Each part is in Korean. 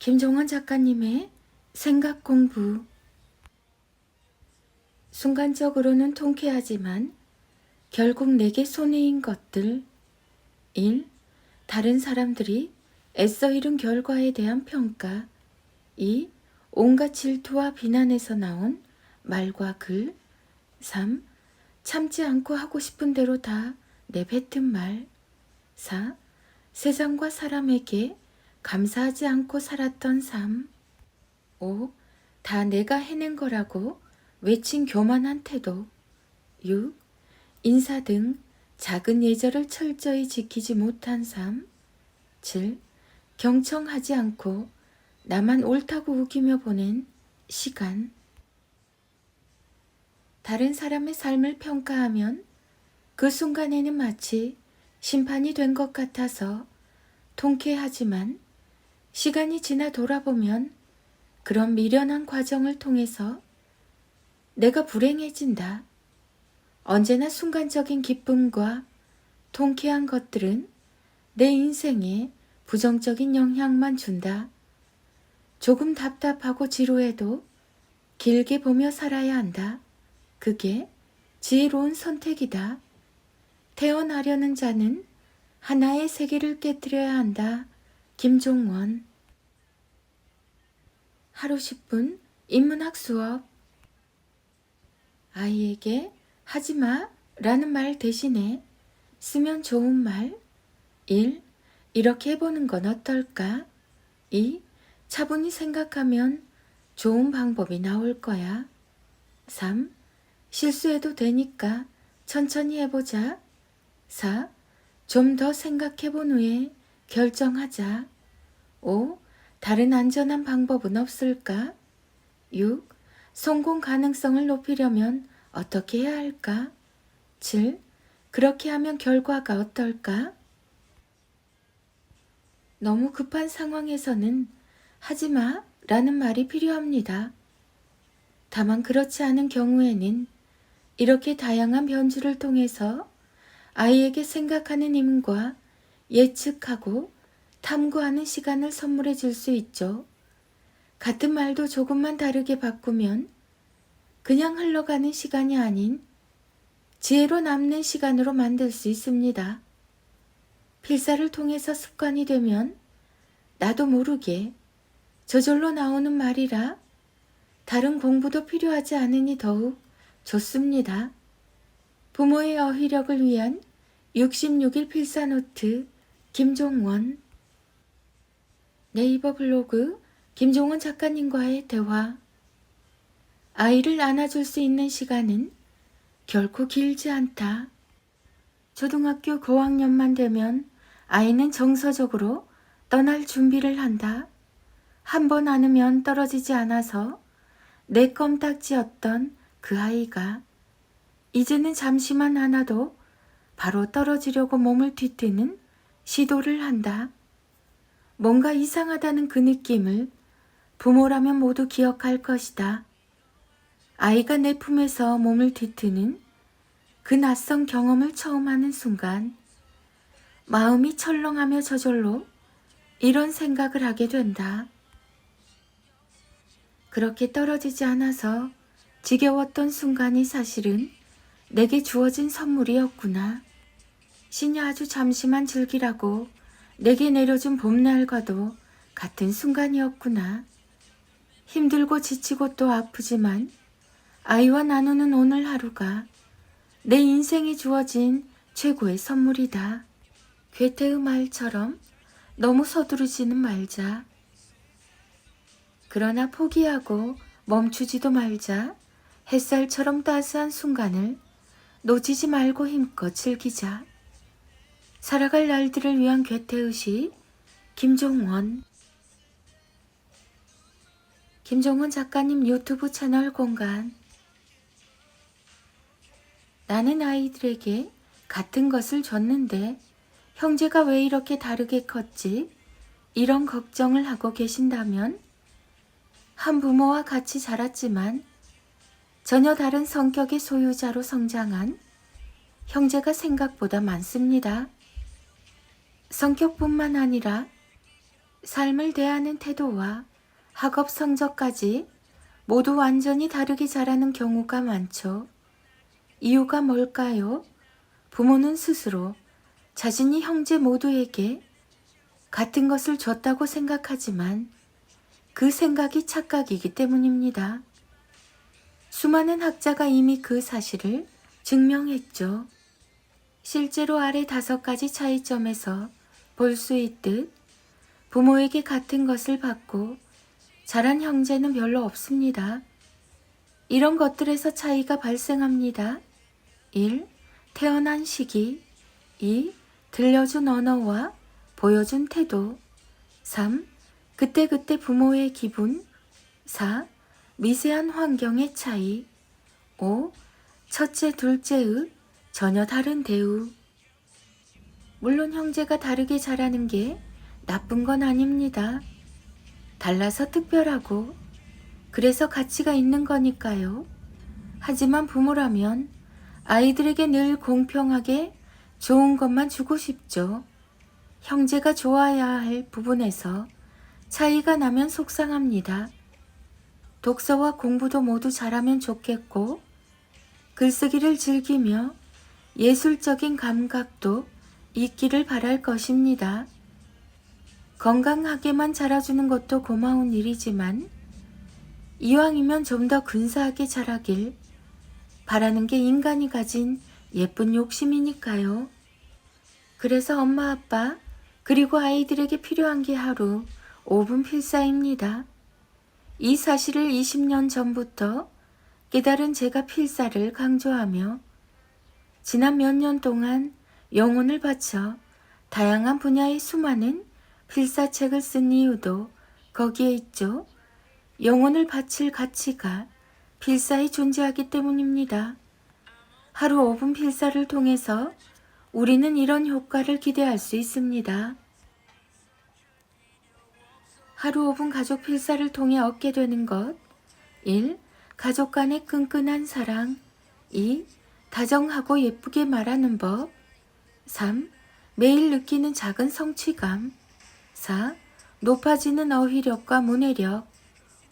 김종원 작가님의 생각 공부. 순간적으로는 통쾌하지만 결국 내게 손해인 것들. 1. 다른 사람들이 애써 이룬 결과에 대한 평가. 2. 온갖 질투와 비난에서 나온 말과 글. 3. 참지 않고 하고 싶은 대로 다 내뱉은 말. 4. 세상과 사람에게 감사하지 않고 살았던 삶. 5. 다 내가 해낸 거라고 외친 교만한 태도. 6. 인사 등 작은 예절을 철저히 지키지 못한 삶. 7. 경청하지 않고 나만 옳다고 우기며 보낸 시간. 다른 사람의 삶을 평가하면 그 순간에는 마치 심판이 된 것 같아서 통쾌하지만 시간이 지나 돌아보면 그런 미련한 과정을 통해서 내가 불행해진다. 언제나 순간적인 기쁨과 통쾌한 것들은 내 인생에 부정적인 영향만 준다. 조금 답답하고 지루해도 길게 보며 살아야 한다. 그게 지혜로운 선택이다. 태어나려는 자는 하나의 세계를 깨뜨려야 한다. 김종원 하루 10분 인문학 수업 아이에게 하지마 라는 말 대신에 쓰면 좋은 말 1. 이렇게 해보는 건 어떨까? 2. 차분히 생각하면 좋은 방법이 나올 거야. 3. 실수해도 되니까 천천히 해보자. 4. 좀 더 생각해 본 후에 결정하자. 5. 다른 안전한 방법은 없을까? 6. 성공 가능성을 높이려면 어떻게 해야 할까? 7. 그렇게 하면 결과가 어떨까? 너무 급한 상황에서는 하지 마 라는 말이 필요합니다. 다만 그렇지 않은 경우에는 이렇게 다양한 변주를 통해서 아이에게 생각하는 힘과 예측하고 탐구하는 시간을 선물해 줄 수 있죠. 같은 말도 조금만 다르게 바꾸면 그냥 흘러가는 시간이 아닌 지혜로 남는 시간으로 만들 수 있습니다. 필사를 통해서 습관이 되면 나도 모르게 저절로 나오는 말이라 다른 공부도 필요하지 않으니 더욱 좋습니다. 부모의 어휘력을 위한 66일 필사노트 김종원 네이버 블로그 김종원 작가님과의 대화 아이를 안아줄 수 있는 시간은 결코 길지 않다. 초등학교 고학년만 되면 아이는 정서적으로 떠날 준비를 한다. 한 번 안으면 떨어지지 않아서 내 껌딱지였던 그 아이가 이제는 잠시만 안아도 바로 떨어지려고 몸을 뒤뜨는 시도를 한다. 뭔가 이상하다는 그 느낌을 부모라면 모두 기억할 것이다. 아이가 내 품에서 몸을 뒤트는 그 낯선 경험을 처음 하는 순간 마음이 철렁하며 저절로 이런 생각을 하게 된다. 그렇게 떨어지지 않아서 지겨웠던 순간이 사실은 내게 주어진 선물이었구나. 신이 아주 잠시만 즐기라고 내게 내려준 봄날과도 같은 순간이었구나. 힘들고 지치고 또 아프지만 아이와 나누는 오늘 하루가 내 인생에 주어진 최고의 선물이다. 괴테의 말처럼 너무 서두르지는 말자. 그러나 포기하고 멈추지도 말자. 햇살처럼 따스한 순간을 놓치지 말고 힘껏 즐기자. 살아갈 날들을 위한 괴테의시 김종원 김종원 작가님 유튜브 채널 공간 나는 아이들에게 같은 것을 줬는데 형제가 왜 이렇게 다르게 컸지? 이런 걱정을 하고 계신다면 한 부모와 같이 자랐지만 전혀 다른 성격의 소유자로 성장한 형제가 생각보다 많습니다. 성격뿐만 아니라 삶을 대하는 태도와 학업 성적까지 모두 완전히 다르게 자라는 경우가 많죠. 이유가 뭘까요? 부모는 스스로 자신이 형제 모두에게 같은 것을 줬다고 생각하지만 그 생각이 착각이기 때문입니다. 수많은 학자가 이미 그 사실을 증명했죠. 실제로 아래 다섯 가지 차이점에서 볼 수 있듯 부모에게 같은 것을 받고 자란 형제는 별로 없습니다. 이런 것들에서 차이가 발생합니다. 1. 태어난 시기 2. 들려준 언어와 보여준 태도 3. 그때그때 부모의 기분 4. 미세한 환경의 차이 5. 첫째, 둘째의 전혀 다른 대우 물론 형제가 다르게 자라는 게 나쁜 건 아닙니다. 달라서 특별하고 그래서 가치가 있는 거니까요. 하지만 부모라면 아이들에게 늘 공평하게 좋은 것만 주고 싶죠. 형제가 좋아야 할 부분에서 차이가 나면 속상합니다. 독서와 공부도 모두 잘하면 좋겠고, 글쓰기를 즐기며 예술적인 감각도 있기를 바랄 것입니다. 건강하게만 자라주는 것도 고마운 일이지만, 이왕이면 좀 더 근사하게 자라길 바라는 게 인간이 가진 예쁜 욕심이니까요. 그래서 엄마 아빠 그리고 아이들에게 필요한 게 하루 5분 필사입니다. 이 사실을 20년 전부터 깨달은 제가 필사를 강조하며 지난 몇 년 동안 영혼을 바쳐 다양한 분야의 수많은 필사책을 쓴 이유도 거기에 있죠. 영혼을 바칠 가치가 필사에 존재하기 때문입니다. 하루 5분 필사를 통해서 우리는 이런 효과를 기대할 수 있습니다. 하루 5분 가족 필사를 통해 얻게 되는 것 1. 가족 간의 끈끈한 사랑 2. 다정하고 예쁘게 말하는 법 3. 매일 느끼는 작은 성취감 4. 높아지는 어휘력과 문해력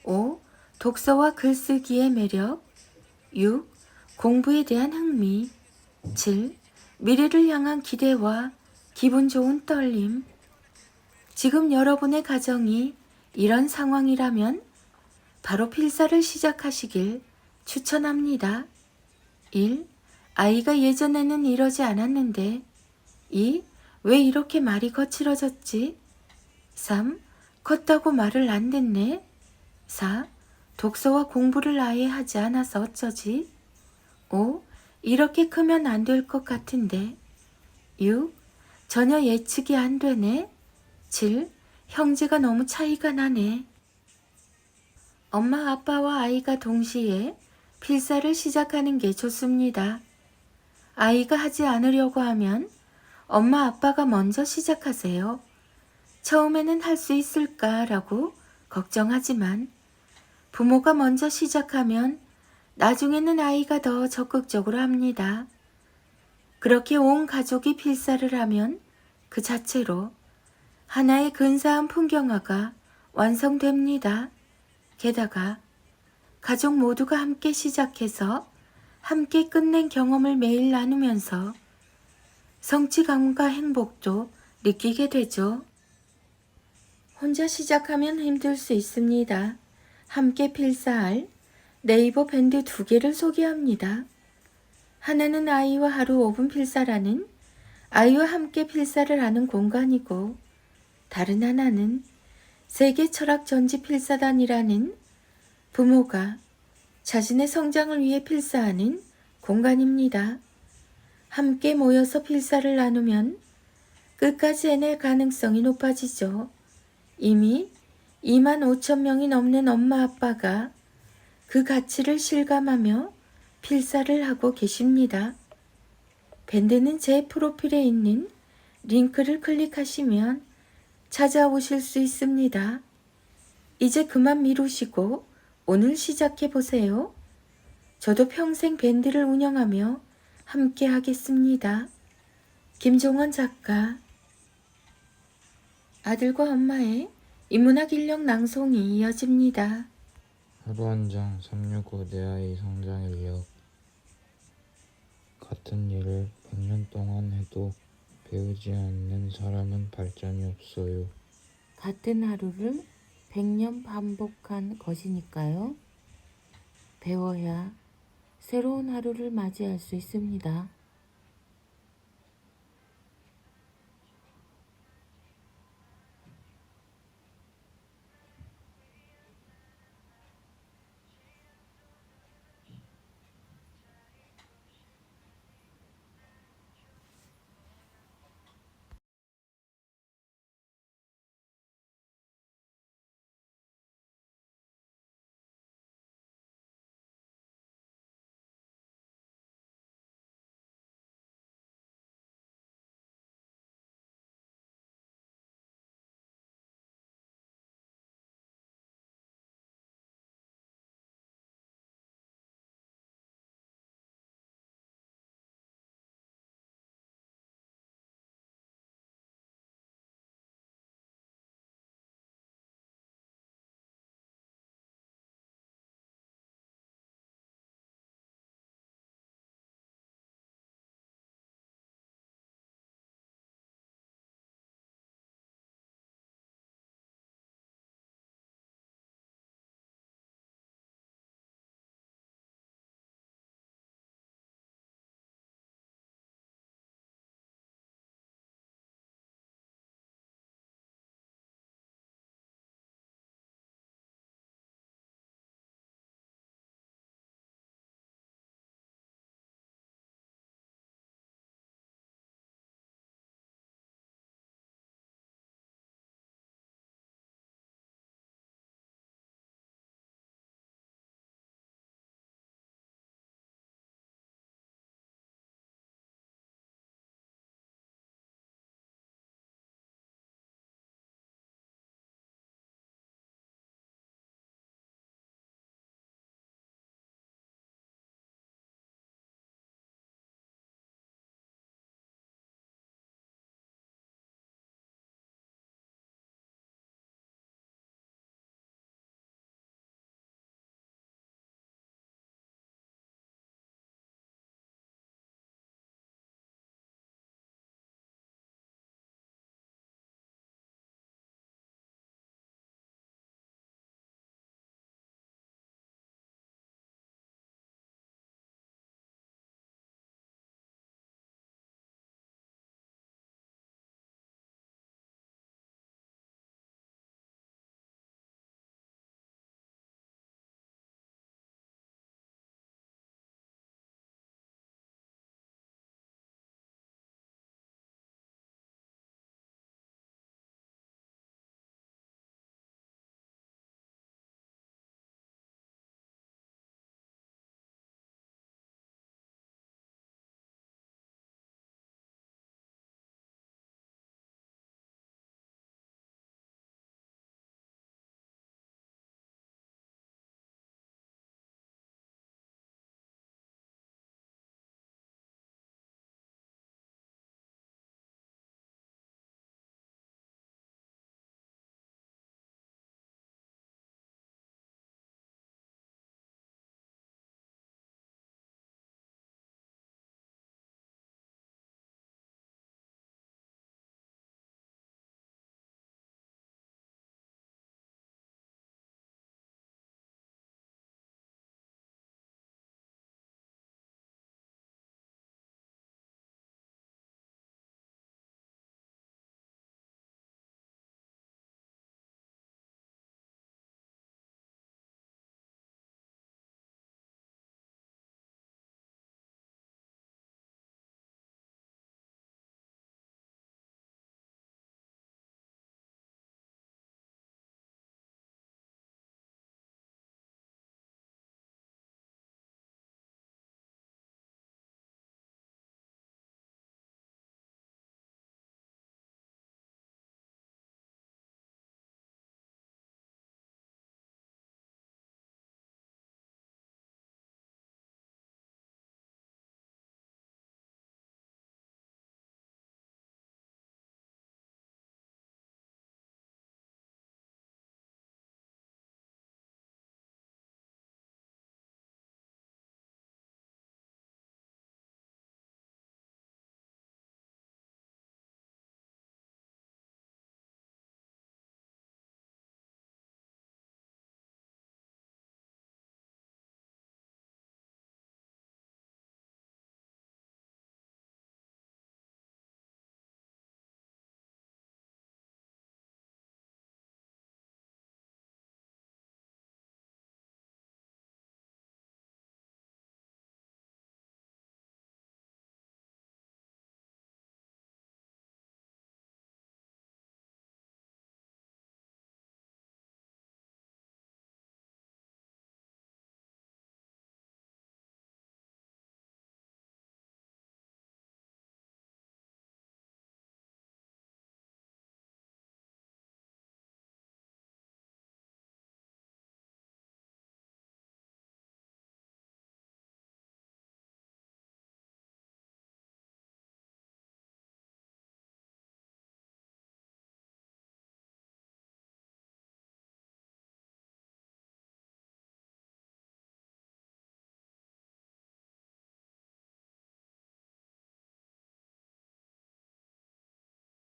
5. 독서와 글쓰기의 매력 6. 공부에 대한 흥미 7. 미래를 향한 기대와 기분 좋은 떨림 지금 여러분의 가정이 이런 상황이라면 바로 필사를 시작하시길 추천합니다. 1. 아이가 예전에는 이러지 않았는데 2. 왜 이렇게 말이 거칠어졌지? 3. 컸다고 말을 안 듣네? 4. 독서와 공부를 아예 하지 않아서 어쩌지? 5. 이렇게 크면 안 될 것 같은데. 6. 전혀 예측이 안 되네. 7. 형제가 너무 차이가 나네. 엄마 아빠와 아이가 동시에 필사를 시작하는 게 좋습니다. 아이가 하지 않으려고 하면 엄마 아빠가 먼저 시작하세요. 처음에는 할 수 있을까라고 걱정하지만 부모가 먼저 시작하면 나중에는 아이가 더 적극적으로 합니다. 그렇게 온 가족이 필사를 하면 그 자체로 하나의 근사한 풍경화가 완성됩니다. 게다가 가족 모두가 함께 시작해서 함께 끝낸 경험을 매일 나누면서 성취감과 행복도 느끼게 되죠. 혼자 시작하면 힘들 수 있습니다. 함께 필사할 네이버 밴드 두 개를 소개합니다. 하나는 아이와 하루 5분 필사라는 아이와 함께 필사를 하는 공간이고 다른 하나는 세계 철학 전지 필사단이라는 부모가 자신의 성장을 위해 필사하는 공간입니다. 함께 모여서 필사를 나누면 끝까지 해낼 가능성이 높아지죠. 이미 2만 5천 명이 넘는 엄마 아빠가 그 가치를 실감하며 필사를 하고 계십니다. 밴드는 제 프로필에 있는 링크를 클릭하시면 찾아오실 수 있습니다. 이제 그만 미루시고 오늘 시작해 보세요. 저도 평생 밴드를 운영하며 함께 하겠습니다. 김종원 작가 아들과 엄마의 인문학 인력 낭송이 이어집니다. 하루 한 장 365 내 아이 성장 인력 같은 일을 100년 동안 해도 배우지 않는 사람은 발전이 없어요. 같은 하루를 100년 반복한 것이니까요. 배워야 새로운 하루를 맞이할 수 있습니다.